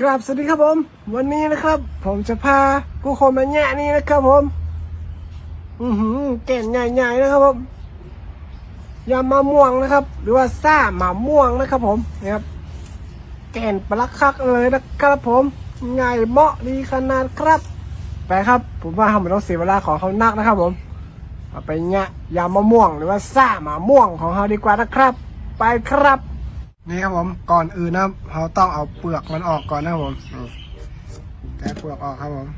กราบสวัสดีครับผม วันนี้นะครับ ผมจะพาผู้คนมาแย่นี่นะครับผม อือหือแก่นใหญ่ๆนะครับผมยำมะม่วงนะครับ หรือว่าซ่ามะม่วงนะครับผมนะครับแก่นปลักคักเลยนะครับผมง่ายเหมาะดีขนาดครับ ไปครับ ผมว่าเราไมต้องเสียเวลาของเขานักนะครับผม เอาไปแงะยำมะม่วงหรือว่าซ่ามะม่วงของเขาดีกว่านะครับ ไปครับ นี่ครับผมก่อนอื่นนะเราต้องเอาเปลือกมันออกก่อนนะครับผมนี่แกะเปลือกออกครับผม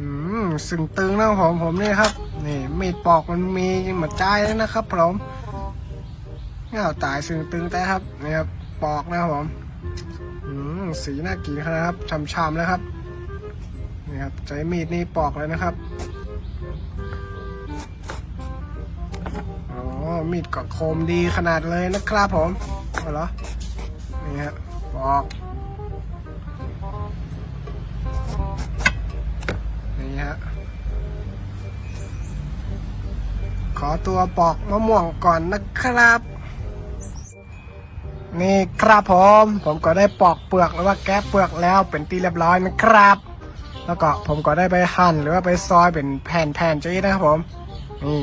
อืมสึงตึงนะครับผมผมนี่ครับ นี่มีดปอกมันมีเหมือนใจเลยนะครับผมเงาตายสึงตึงแต่ครับนี่ครับปอกนะครับผมอืมสีน่ากินนาดครับ ช่ำๆเลยครับ นี่ครับใจมีดนี่ปอกเลยนะครับอ๋อมีดก็คมดีขนาดเลยนะครับผมเอาเหรอนี่ฮะปอกนี่ฮะขอตัวปอกมะม่วงก่อนนะครับ นี่ครับผม ผมก็ได้ปอกเปลือกหรือว่าแกะเปลือกแล้วเป็นตีเรียบร้อยนะครับ แล้วก็ผมก็ได้ไปหั่นหรือว่าไปซอยเป็นแผ่นๆจี้นะครับผม นี่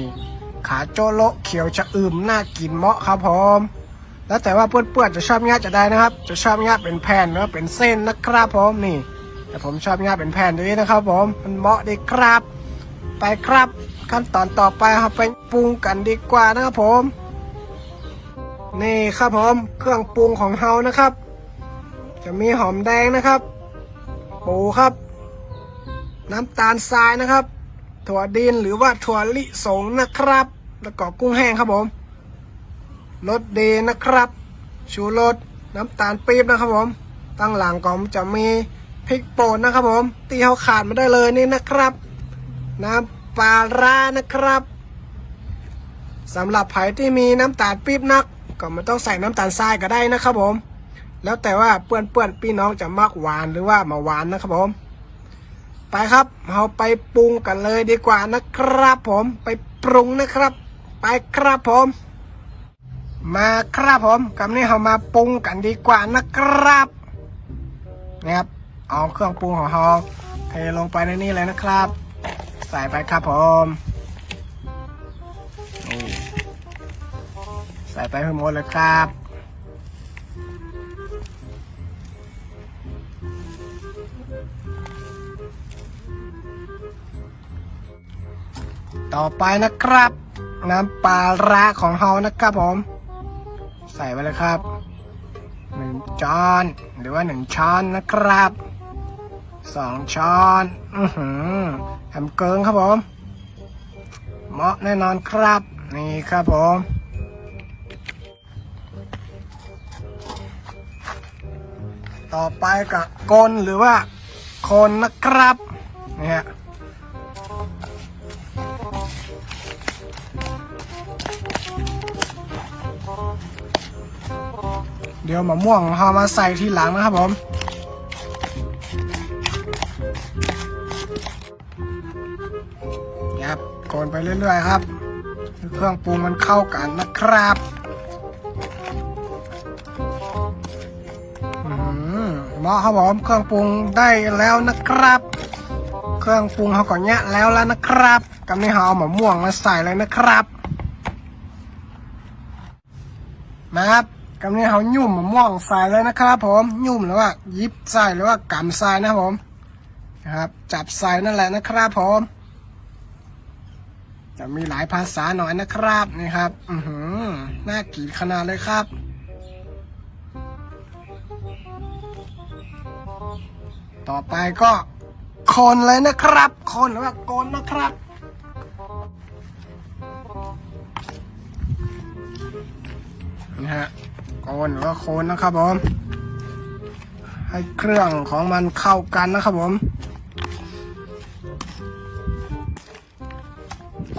ขาโจโละเขียวชะอึมน่ากินเหมาะครับผม แล้วแต่ว่าเพื่อนๆจะชอบงาจะได้นะครับ จะชอบงาเป็นแผ่นหรือว่าเป็นเส้นนะครับผมนี่ แต่ผมชอบงาเป็นแผ่นด้วยนะครับ ผมมันเหมาะดีครับ ไปครับขั้นตอนต่อไปเราไปปรุงกันดีกว่านะครับผม นี่ครับผมเครื่องปรุงของเฮานะครับ จะมีหอมแดงนะครับ ปูครับ น้ำตาลทรายนะครับ ถั่วดินหรือว่าถั่วลิสงนะครับ แล้วก็กุ้งแห้งครับผมรสดีนะครับ ชูรสน้ำตาลปี๊บนะครับผม ตั้งหลังก็จะมีพริกป่นนะครับผม ตีเขาขาดมาได้เลยนี่นะครับ น้ำปลาร้านะครับสำหรับไผ่ที่มีน้ำตาลปี๊บนัก ก็ไม่ต้องใส่น้ำตาลทรายก็ได้นะครับผม แล้วแต่ว่าเปื้อนเปื้อนๆพี่น้องจะมักหวานหรือว่ามาหวานนะครับผม ไปครับเราไปปรุงกันเลยดีกว่านะครับผมไปปรุงนะครับ ไปครับผม มาครับผมกับนี้เรามาปรุงกันดีกว่านะครับนะครับเอาเครื่องปรุงของเราเทลงไปในนี้เลยนะครับ ใส่ไปครับผมใส่ไปให้หมดเลยครับ ต่อไปนะครับ น้ำปลาร้าของเฮานะครับผม ใส่ไปเลยครับหนึ่งช้อนหรือว่าหนึ่งช้อนนะครับสองช้อนอือหือแฮมเกิงครับผมเหมาะแน่นอนครับ นี่ครับผมต่อไปกับกลหรือว่าคนนะครับเนี่ฮ เดี๋ยวมะม่วงเอามาใส่ทีหลังนะครับผมครับโกนไปเรื่อยๆครับ เครื่องปรุงมันเข้ากันนะครับอื้อหือเหมาะครับผมเครื่องปรุงได้แล้วนะครับ เครื่องปรุงเขาก็แยะแล้วแล้วนะครับกำนี้เราเอามะม่วงมาใส่เลยนะครับ มาครับ กำนี้เขายุ่มมะม่วงใส่เลยนะครับผมยุ่มหรือว่ายิบใส่หรือว่ากำใส่นะครับผมนะครับจับใส่นั่นแหละนะครับผมจะมีหลายภาษาหน่อยนะครับนี่ครับอือหือน่ากินขนาดเลยครับต่อไปก็คนเลยนะครับ คนหรือว่าโกนนะครับ นะฮะ โกนหรือว่าโคนนะครับผม ให้เครื่องของมันเข้ากันนะครับผม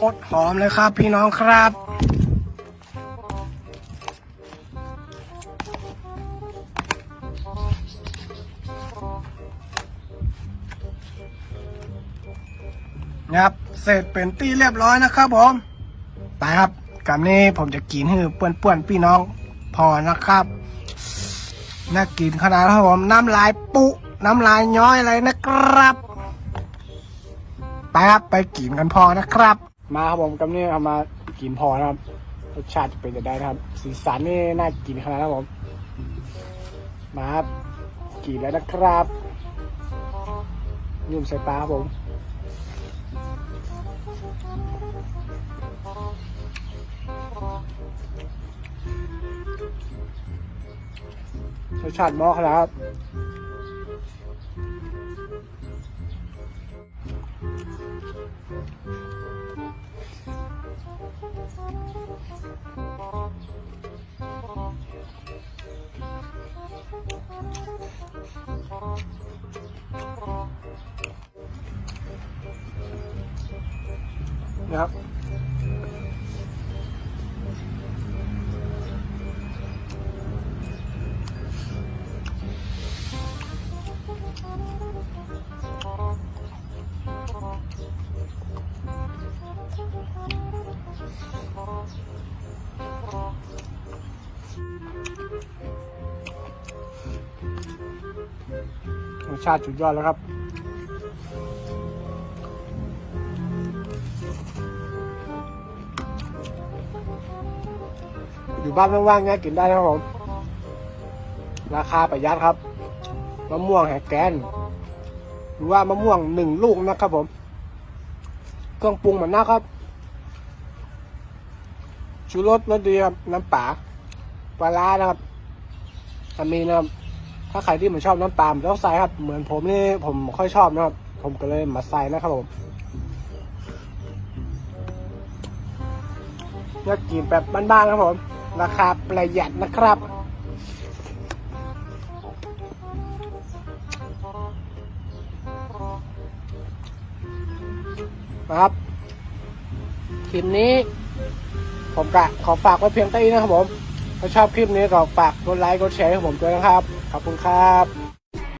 กดหอมเลยครับพี่น้องครับนะครับ เสร็จเป็นที่เรียบร้อยนะครับผม ไปครับกับนี้ผมจะกินให้เปื่อนๆพี่น้อง พอนะครับ น่ากินขนาดครับผมน้ำลายปุ น้ำลายย้อยอะไรนะครับ ไปครับไปกินกันพอนะครับ มาครับผมกับนี้เอามากินพอนะครับ รสชาติจะเป็นจะได้นะครับ สีสันนี่น่ากินขนาดนะครับผม มาครับกินแล้วนะครับ ยุ่มใส่ปลาครับผม สชาติหม้อครับ นะครับ ชาติสุดยอดแล้วครับ อยู่บ้านว่างๆเนี่ยกินได้นะครับผม ราคาประหยัดครับ มะม่วงแหกแกน หรือว่ามะม่วงหนึ่งลูกนะครับผม เครื่องปรุงเหมือนนะครับ ชูรสรสดีครับ น้ำปลาปลาร้านะครับถ้ามีนะครับ ถ้าใครที่มันชอบน้ำปลามันต้องใส่ครับ เหมือนผมนี่ผมค่อยชอบนะครับ ผมก็เลยมาใส่นะครับผมเลือกกินแบบบ้านๆครับผม ราคาประหยัดนะครับนะครับคลิปนี้ ผมกะขอฝากไว้เพียงเท่านี้นะครับผม ถ้าชอบคลิปนี้ก็ฝากกดไลค์กดแชร์ให้ผมด้วยนะครับ ขอบคุณครับ